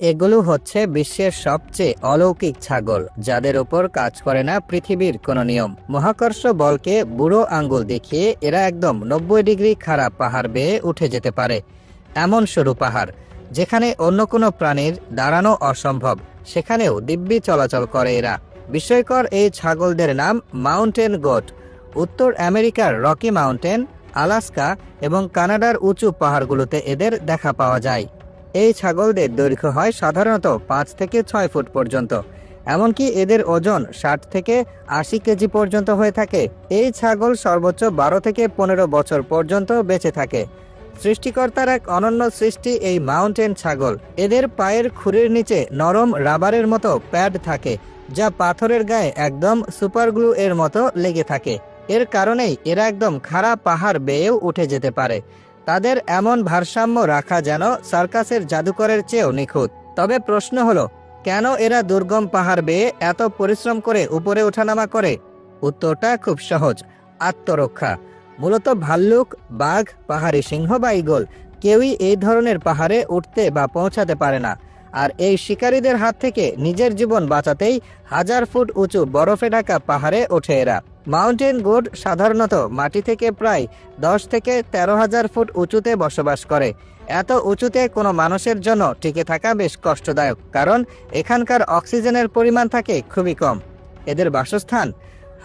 এগুলো হচ্ছে বিশ্বের সবচেয়ে অলৌকিক ছাগল, যাদের উপর কাজ করে না পৃথিবীর কোনো নিয়ম। মহাকর্ষ বলকে বুড়ো আঙ্গুল দেখিয়ে এরা একদম নব্বই ডিগ্রি খারাপ পাহাড় বেয়ে উঠে যেতে পারে। এমন সরু পাহাড়, যেখানে অন্য কোনো প্রাণীর দাঁড়ানো অসম্ভব, সেখানেও দিব্যি চলাচল করে এরা। বিস্ময়কর এই ছাগলদের নাম মাউন্টেন গোট। উত্তর আমেরিকার রকি মাউন্টেন, আলাস্কা এবং কানাডার উঁচু পাহাড়গুলোতে এদের দেখা পাওয়া যায়। এই ছাগলদের দৈর্ঘ্য হয় সাধারণত পাঁচ থেকে ছয় ফুট পর্যন্ত, এমনকি এদের ওজন ষাট থেকে আশি কেজি পর্যন্ত হয়ে থাকে। এই ছাগল সর্বোচ্চ বারো থেকে পনেরো বছর পর্যন্ত বেঁচে থাকে। সৃষ্টিকর্তার এক অনন্য সৃষ্টি এই মাউন্টেন ছাগল। এদের পায়ের খুরের নিচে নরম রাবারের মতো প্যাড থাকে, যা পাথরের গায়ে একদম সুপারগ্লু এর মতো লেগে থাকে। এর কারণেই এরা একদম খাড়া পাহাড় বেয়েও উঠে যেতে পারে। তাদের এমন ভারসাম্য রাখা যেন সার্কাসের জাদুকরের চেয়েও নিখুঁত। তবে প্রশ্ন হলো, কেন এরা দুর্গম পাহাড় বেয়ে এত পরিশ্রম করে উপরে ওঠানামা করে? উত্তরটা খুব সহজ, আত্মরক্ষা। মূলত ভাল্লুক, বাঘ, পাহাড়ি সিংহ বা ইগল কেউই এই ধরনের পাহাড়ে উঠতে বা পৌঁছাতে পারে না। আর এই শিকারীদের হাত থেকে নিজের জীবন বাঁচাতেই হাজার ফুট উঁচু বরফে ঢাকা পাহাড়ে ওঠে এরা। মাউন্টেন গোড সাধারণত মাটি থেকে প্রায় দশ থেকে তেরো হাজার ফুট উঁচুতে বসবাস করে। এত উঁচুতে কোনো মানুষের জন্য টিকে থাকা বেশ কষ্টদায়ক, কারণ এখানকার অক্সিজেনের পরিমাণ থাকে খুবই কম। এদের বাসস্থান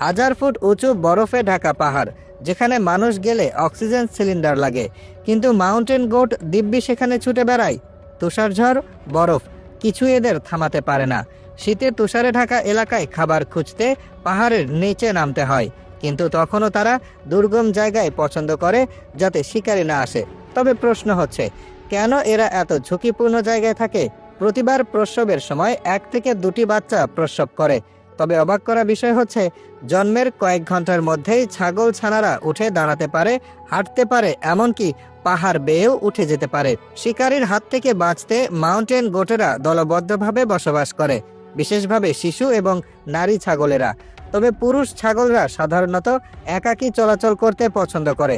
হাজার ফুট উঁচু বরফে ঢাকা পাহাড়, যেখানে মানুষ গেলে অক্সিজেন সিলিন্ডার লাগে। কিন্তু মাউন্টেন গোট দিব্যি সেখানে ছুটে বেড়ায়। তুষারঝড়, বরফ কিছু এদের থামাতে পারে না। শীতে তুষারে ঢাকা এলাকায় খাবার খুঁজতে পাহাড়ের নিচে নামতে হয়। কিন্তু তখনও তারা দুর্গম জায়গায় পছন্দ করে যাতে শিকারি না আসে। তবে প্রশ্ন হচ্ছে, কেন এরা এত ঝুঁকিপূর্ণ জায়গায় থাকে? প্রতিবার প্রসবের সময় এক থেকে দুটি বাচ্চা প্রসব করে। তবে অবাক করা বিষয় হচ্ছে, জন্মের কয়েক ঘণ্টার মধ্যেই ছাগল ছানারা উঠে দাঁড়াতে পারে, হাঁটতে পারে, এমনকি পাহাড় বেয়েও উঠে যেতে পারে। শিকারীর হাত থেকে বাঁচতে মাউন্টেন গোটেরা দলবদ্ধভাবে বসবাস করে। বিশেষভাবে শিশু এবং নারী ছাগলেরা। তবে পুরুষ ছাগলরা সাধারণত একাকী চলাচল করতে পছন্দ করে।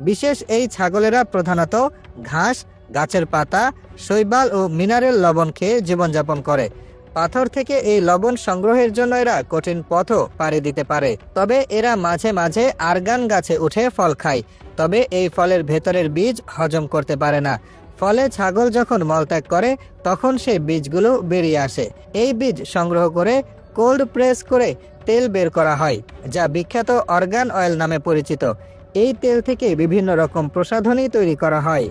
বিশেষ এই ছাগলেরা প্রধানত ঘাস, গাছের পাতা, শৈবাল ও মিনারেল লবণ খেয়ে জীবনযাপন করে। পাথর থেকে এই লবণ সংগ্রহের জন্য এরা কঠিন পথও পাড়ি দিতে পারে। তবে এরা মাঝে মাঝে আরগান গাছে উঠে ফল খায়। তবে এই ফলের ভেতরের বীজ হজম করতে পারে না। ফলে ছাগল যখন মলত্যাগ করে, তখন সেই বীজগুলো বেরিয়ে আসে। এই বীজ সংগ্রহ করে কোল্ড প্রেস করে তেল বের করা হয়, যা বিখ্যাত অর্গান অয়েল নামে পরিচিত। এই তেল থেকে বিভিন্ন রকম প্রসাধনী তৈরি করা হয়।